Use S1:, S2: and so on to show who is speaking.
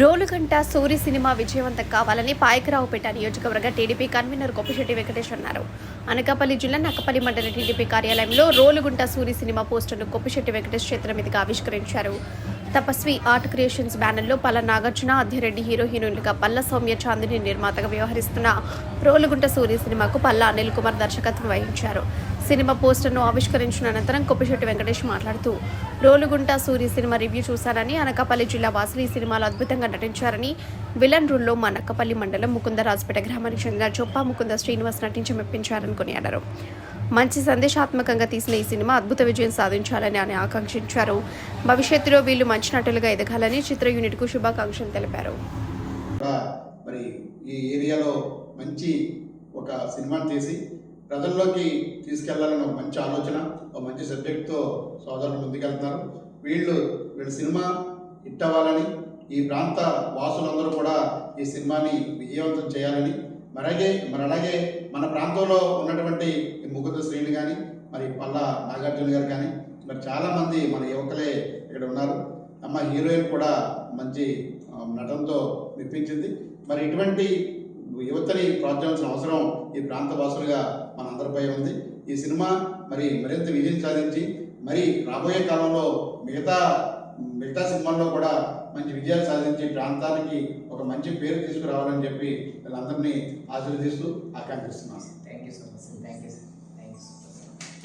S1: రోలుగంట Suri cinema విజయవంతం కావాలని పాయకరావుపేట నియోజకవర్గ టీడీపీ కన్వీనర్ గొప్పశెట్టి వెంకటేష్ అన్నారు. అనకాపల్లి జిల్లా నక్కపల్లి మండల టీడీపీ కార్యాలయంలో రోలుగుంట సూరి సినిమా పోస్టర్ను గొప్పశెట్టి వెంకటేష్ చేతుల మీదుగా ఆవిష్కరించారు. తపస్వి ఆర్ట్ క్రియేషన్స్ బ్యానర్లో పల్ల నాగార్జున అధ్యరెడ్డి హీరో హీరోయిన్లుగా పల్ల సౌమ్య చాందిని నిర్మాతగా వ్యవహరిస్తున్న రోలుగుంట సూర్య సినిమాకు పల్ల అనిల్ కుమార్ దర్శకత్వం వహించారు. సినిమా పోస్టర్ను ఆవిష్కరించిన అనంతరం కొప్పిశెట్టి వెంకటేష్ మాట్లాడుతూ రోలుగుంట సూర్య సినిమా రివ్యూ చూశానని అనకాపల్లి జిల్లా వాసులు ఈ సినిమాలో అద్భుతంగా నటించారని విలన్ రూల్లో మా నక్కపల్లి మండలం ముకుందరాజపేట గ్రామానికి చెందిన చొప్పా ముకుంద శ్రీనివాస్ నటించి మెప్పించారని కొనియాడారు. మంచి సందేశాత్మకంగా తీసిన ఈ సినిమా అద్భుత విజయం సాధించాలని ఆయన ఆకాంక్షించారు. భవిష్యత్తులో వీళ్ళు మంచి నటులుగా ఎదగాలని చిత్ర యూనిట్కు శుభాకాంక్షలు తెలిపారు.
S2: మరి ఈ ఏరియాలో మంచి ఒక సినిమా తీసి ప్రజల్లోకి తీసుకెళ్ళాలని ఒక మంచి ఆలోచన ఒక మంచి సబ్జెక్ట్తో సోదరులు ముందుకెళ్తున్నారు. వీళ్ళు వీళ్ళ సినిమా హిట్ అవ్వాలని ఈ ప్రాంత వాసులందరూ కూడా ఈ సినిమాని విజయవంతం చేయాలని మరగే అలాగే మరి అలాగే మన ప్రాంతంలో ఉన్నటువంటి ఈ ముకుంద కానీ మరి పల్ల నాగార్జున గారు కానీ మరి చాలామంది మన యువకులే ఇక్కడ ఉన్నారు. అమ్మ హీరోయిన్ కూడా మంచి నటనతో మెప్పించింది. మరి ఇటువంటి యువతని ప్రోత్సహించిన అవసరం ఈ ప్రాంత వాసులుగా మనందరిపై ఉంది. ఈ సినిమా మరి మరింత విజయం సాధించి మరి రాబోయే కాలంలో మిగతా మిగతా సినిమాల్లో కూడా మంచి విజయాలు సాధించి ప్రాంతానికి ఒక మంచి పేరు తీసుకురావాలని చెప్పి వీళ్ళందరినీ ఆశీర్వదిస్తూ ఆకాంక్షిస్తున్నాను.
S3: Thank you so much thank you sir thank you sir